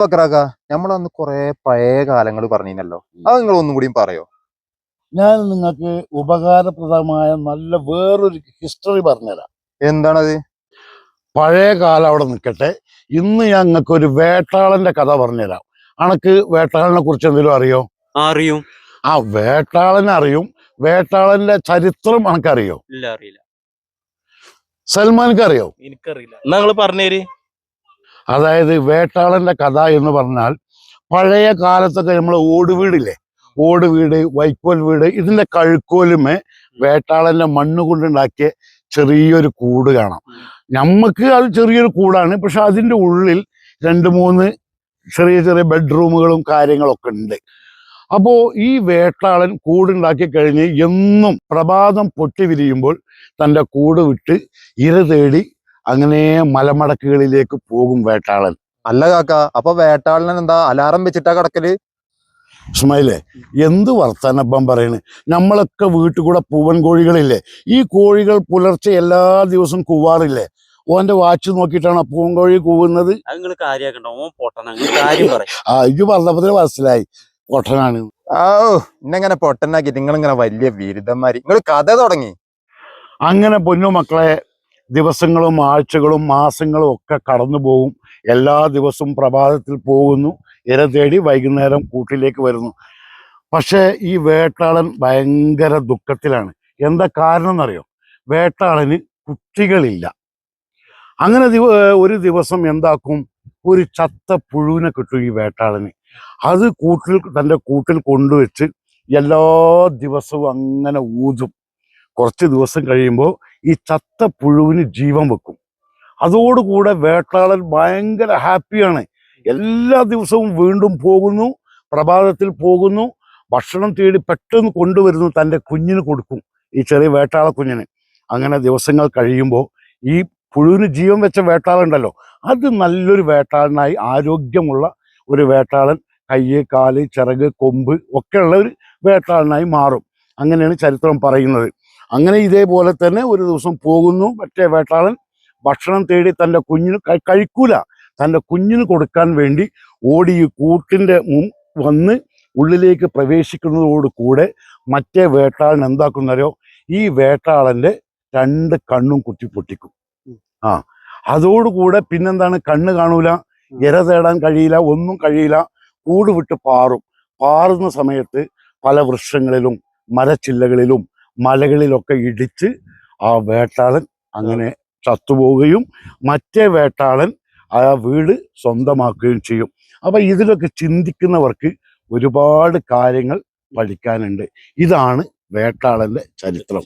ബക്രാക്ക നമ്മളന്ന് കൊറേ പഴയ കാലങ്ങൾ പറഞ്ഞല്ലോ അത് നിങ്ങൾ ഒന്നും കൂടിയും പറയോ? ഞാൻ നിങ്ങൾക്ക് ഉപകാരപ്രദമായ നല്ല വേറൊരു ഹിസ്റ്ററി പറഞ്ഞുതരാം. എന്താണത്? പഴയ കാലം അവിടെ നിൽക്കട്ടെ ഇന്ന് ഞാൻ നിങ്ങൾക്ക് ഒരു വേട്ടാളന്റെ കഥ പറഞ്ഞുതരാം. അണക്ക് വേട്ടാളനെ കുറിച്ച് എന്തെങ്കിലും അറിയോ? ആ, അറിയും. ആ വേട്ടാളനെ അറിയും. വേട്ടാളന്റെ ചരിത്രം അണക്കറിയോ ഇല്ല അറിയില്ല. സൽമാൻക്ക് അറിയോ? എനിക്കറിയില്ല. നിങ്ങൾ പറഞ്ഞു പറഞ്ഞേര്. അതായത് വേട്ടാളന്റെ കഥ എന്ന് പറഞ്ഞാൽ പഴയ കാലത്തൊക്കെ നമ്മൾ ഓട് വീടില്ലേ ഓട് വീട് വൈക്കോൽ വീട് ഇതിന്റെ കഴുക്കോലുമേ വേട്ടാളന്റെ മണ്ണ് കൊണ്ടുണ്ടാക്കിയ ചെറിയൊരു കൂട് കാണാം. നമുക്ക് അത് ചെറിയൊരു കൂടാണ് പക്ഷെ അതിന്റെ ഉള്ളിൽ രണ്ട് മൂന്ന് ചെറിയ ചെറിയ ബെഡ്റൂമുകളും കാര്യങ്ങളൊക്കെ ഉണ്ട്. അപ്പോൾ ഈ വേട്ടാളൻ കൂടുണ്ടാക്കി കഴിഞ്ഞ് എന്നും പ്രഭാതം പൊട്ടി വിരിയുമ്പോൾ തന്റെ കൂട് വിട്ട് ഇര തേടി അങ്ങനെ മലമടക്കുകളിലേക്ക് പോകും വേട്ടാളൻ. അല്ല കാക്ക അപ്പൊ വേട്ടാളൻ എന്താ അലാറം വെച്ചിട്ടാ കിടക്കൽ? ഇസ്മായിലേ എന്ത് വർത്താനപ്പം പറയണ്? നമ്മളൊക്കെ വീട്ടിൽ കൂടെ പൂവൻ കോഴികളില്ലേ? ഈ കോഴികൾ പുലർച്ചെ എല്ലാ ദിവസവും കൂവാറില്ലേ? ഓന്റെ വാച്ച് നോക്കിയിട്ടാണ് പൂവൻ കോഴി കൂവുന്നത്? ആ ഇത് പറഞ്ഞപ്പത്തിന് മനസ്സിലായി. പൊട്ടനാണ്. ഓ ഇന്നെങ്ങനെ പൊട്ടനാക്കി നിങ്ങൾ ഇങ്ങനെ വലിയ ബിരുദന്മാര്. നിങ്ങൾ കഥ തുടങ്ങി. അങ്ങനെ പൊന്നു മക്കളെ ദിവസങ്ങളും ആഴ്ചകളും മാസങ്ങളും ഒക്കെ കടന്നു പോകും. എല്ലാ ദിവസവും പ്രഭാതത്തിൽ പോകുന്നു. ഇര തേടി വൈകുന്നേരം കൂട്ടിലേക്ക് വരുന്നു. പക്ഷേ ഈ വേട്ടാളൻ ഭയങ്കര ദുഃഖത്തിലാണ്. എന്താ കാരണം എന്നറിയോ വേട്ടാളന് കുട്ടികളില്ല. അങ്ങനെ ഒരു ദിവസം എന്താക്കും? ഒരു ചത്ത പുഴുവിനെ കിട്ടും ഈ വേട്ടാളന്. അത് കൂട്ടിൽ തന്റെ കൂട്ടിൽ കൊണ്ടുവച്ച് എല്ലാ ദിവസവും അങ്ങനെ ഊതും. കുറച്ച് ദിവസം കഴിയുമ്പോൾ ഈ ചത്ത പുഴുവിന് ജീവൻ വെക്കും. അതോടുകൂടെ വേട്ടാളൻ ഭയങ്കര ഹാപ്പിയാണ്. എല്ലാ ദിവസവും വീണ്ടും പോകുന്നു പ്രഭാതത്തിൽ പോകുന്നു ഭക്ഷണം തേടി പെട്ടെന്ന് കൊണ്ടുവരുന്നു തന്റെ കുഞ്ഞിന് കൊടുക്കും ഈ ചെറിയ വേട്ടാള കുഞ്ഞിന്. അങ്ങനെ ദിവസങ്ങൾ കഴിയുമ്പോൾ ഈ പുഴുവിന് ജീവൻ വെച്ച വേട്ടാളുണ്ടല്ലോ അത് നല്ലൊരു വേട്ടാളനായി ആരോഗ്യമുള്ള ഒരു വേട്ടാളൻ കയ്യ് കാൽ ചിറക് കൊമ്പ് ഒക്കെയുള്ള ഒരു വേട്ടാളനായി മാറും. അങ്ങനെയാണ് ചരിത്രം പറയുന്നത്. അങ്ങനെ ഇതേപോലെ തന്നെ ഒരു ദിവസം പോകുന്നു. മറ്റേ വേട്ടാളൻ ഭക്ഷണം തേടി തന്റെ കുഞ്ഞിന് കഴിക്കൂല. തന്റെ കുഞ്ഞിന് കൊടുക്കാൻ വേണ്ടി ഓടി ഈ കൂട്ടിന്റെ മുൻ വന്ന് ഉള്ളിലേക്ക് പ്രവേശിക്കുന്നതോട് കൂടെ മറ്റേ വേട്ടാളൻ എന്താക്കുന്നറിയോ? ഈ വേട്ടാളന്റെ രണ്ട് കണ്ണും കുത്തി പൊട്ടിക്കും. ആ അതോടുകൂടെ പിന്നെന്താണ്? കണ്ണ് കാണൂല ഇര തേടാൻ കഴിയില്ല ഒന്നും കഴിയില്ല കൂട് വിട്ട് പാറും. പാറുന്ന സമയത്ത് പല വൃക്ഷങ്ങളിലും മരച്ചില്ലകളിലും മലകളിലൊക്കെ ഇടിച്ച് ആ വേട്ടാളൻ അങ്ങനെ ചത്തുപോവുകയും മറ്റേ വേട്ടാളൻ ആ വീട് സ്വന്തമാക്കുകയും ചെയ്യും. അപ്പൊ ഇതിലൊക്കെ ചിന്തിക്കുന്നവർക്ക് ഒരുപാട് കാര്യങ്ങൾ പഠിക്കാനുണ്ട്. ഇതാണ് വേട്ടാളന്റെ ചരിത്രം.